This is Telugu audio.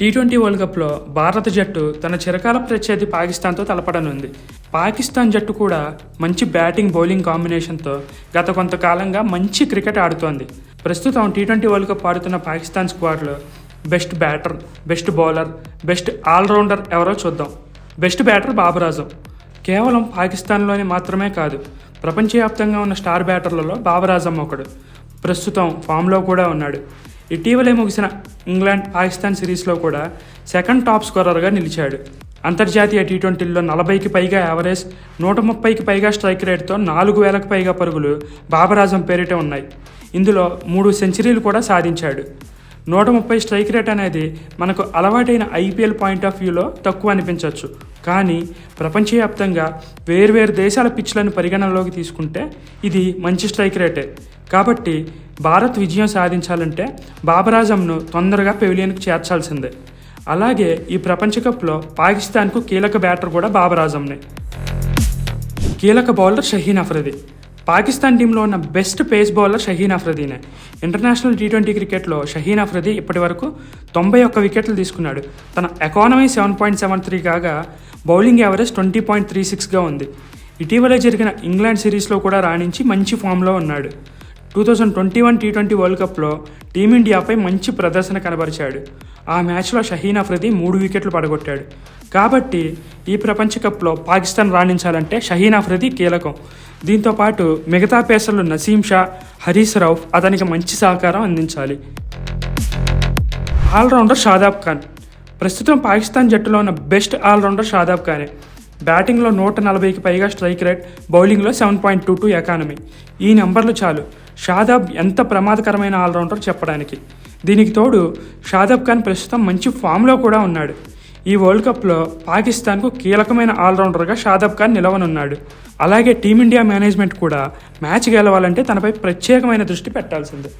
టీ ట్వంటీ వరల్డ్ కప్లో భారత జట్టు తన చిరకాల ప్రత్యర్థి పాకిస్తాన్తో తలపడనుంది. పాకిస్తాన్ జట్టు కూడా మంచి బ్యాటింగ్ బౌలింగ్ కాంబినేషన్తో గత కొంతకాలంగా మంచి క్రికెట్ ఆడుతోంది. ప్రస్తుతం టీ ట్వంటీ వరల్డ్ కప్ ఆడుతున్న Pakistan స్క్వాడ్లో best batter best bowler best allrounder ఎవరో చూద్దాం. Best batter Babar Azam. కేవలం పాకిస్తాన్లోనే మాత్రమే కాదు ప్రపంచవ్యాప్తంగా ఉన్న స్టార్ బ్యాటర్లలో బాబరాజం ఒకడు. ప్రస్తుతం ఫామ్లో కూడా ఉన్నాడు. ఇటీవలే ముగిసిన ఇంగ్లాండ్ పాకిస్తాన్ సిరీస్లో కూడా సెకండ్ టాప్ స్కోరర్గా నిలిచాడు. అంతర్జాతీయ టీ ట్వంటీల్లో నలభైకి పైగా యావరేజ్ నూట ముప్పైకి పైగా స్ట్రైక్ రేట్తో నాలుగు వేలకు పైగా పరుగులు బాబరాజం పేరిట ఉన్నాయి. ఇందులో మూడు సెంచరీలు కూడా సాధించాడు. నూట ముప్పై స్ట్రైక్ రేట్ అనేది మనకు అలవాటైన ఐపీఎల్ పాయింట్ ఆఫ్ వ్యూలో తక్కువ అనిపించవచ్చు కానీ ప్రపంచవ్యాప్తంగా వేర్వేరు దేశాల పిచ్లను పరిగణనలోకి తీసుకుంటే ఇది మంచి స్ట్రైక్ రేటే. కాబట్టి భారత్ విజయం సాధించాలంటే బాబరాజంను తొందరగా పెవిలియన్కు చేర్చాల్సిందే. అలాగే ఈ ప్రపంచ కప్లో పాకిస్తాన్కు కీలక బ్యాటర్ కూడా బాబరాజంనే. కీలక బౌలర్ షహీన్ అఫ్రది. పాకిస్తాన్ టీంలో ఉన్న బెస్ట్ పేస్ బౌలర్ షహీన్ అఫ్రదీనే ఇంటర్నేషనల్ టీ ట్వంటీ క్రికెట్లో షహీన్ అఫ్రదీ ఇప్పటి వరకు తొంభై ఒక్క వికెట్లు తీసుకున్నాడు. తన economy seven point seven three కాగా bowling average twenty point three సిక్స్గా ఉంది. ఇటీవలే జరిగిన ఇంగ్లాండ్ సిరీస్లో కూడా రాణించి మంచి ఫామ్లో ఉన్నాడు. Two thousand twenty one T twenty world కప్లో టీమిండియాపై మంచి ప్రదర్శన కనబరిచాడు. ఆ మ్యాచ్లో షహీన్ అఫ్రిది మూడు వికెట్లు పడగొట్టాడు. కాబట్టి ఈ ప్రపంచ కప్లో పాకిస్తాన్ రాణించాలంటే షహీన్ అఫ్రిది కీలకం. దీంతో పాటు మిగతా పేసర్లు నసీం షా హరీష్ రౌఫ్ అతనికి మంచి సహకారం అందించాలి. ఆల్రౌండర్ షాదాబ్ ఖాన్. ప్రస్తుతం పాకిస్తాన్ జట్టులో ఉన్న బెస్ట్ ఆల్రౌండర్ షాదాబ్ ఖానే. బ్యాటింగ్లో నూట నలభైకి పైగా స్ట్రైక్ రేట్ బౌలింగ్లో seven point two two economy. ఈ నెంబర్లు చాలు. షాదాబ్ ఎంత ప్రమాదకరమైన ఆల్రౌండర్ చెప్పడానికి. దీనికి తోడు షాదాబ్ ఖాన్ ప్రస్తుతం మంచి ఫామ్లో కూడా ఉన్నాడు. ఈ వరల్డ్ కప్లో పాకిస్తాన్కు కీలకమైన ఆల్రౌండర్గా షాదాబ్ ఖాన్ నిలవనున్నాడు. అలాగే టీమిండియా మేనేజ్మెంట్ కూడా మ్యాచ్ గెలవాలంటే తనపై ప్రత్యేకమైన దృష్టి పెట్టాల్సిందే.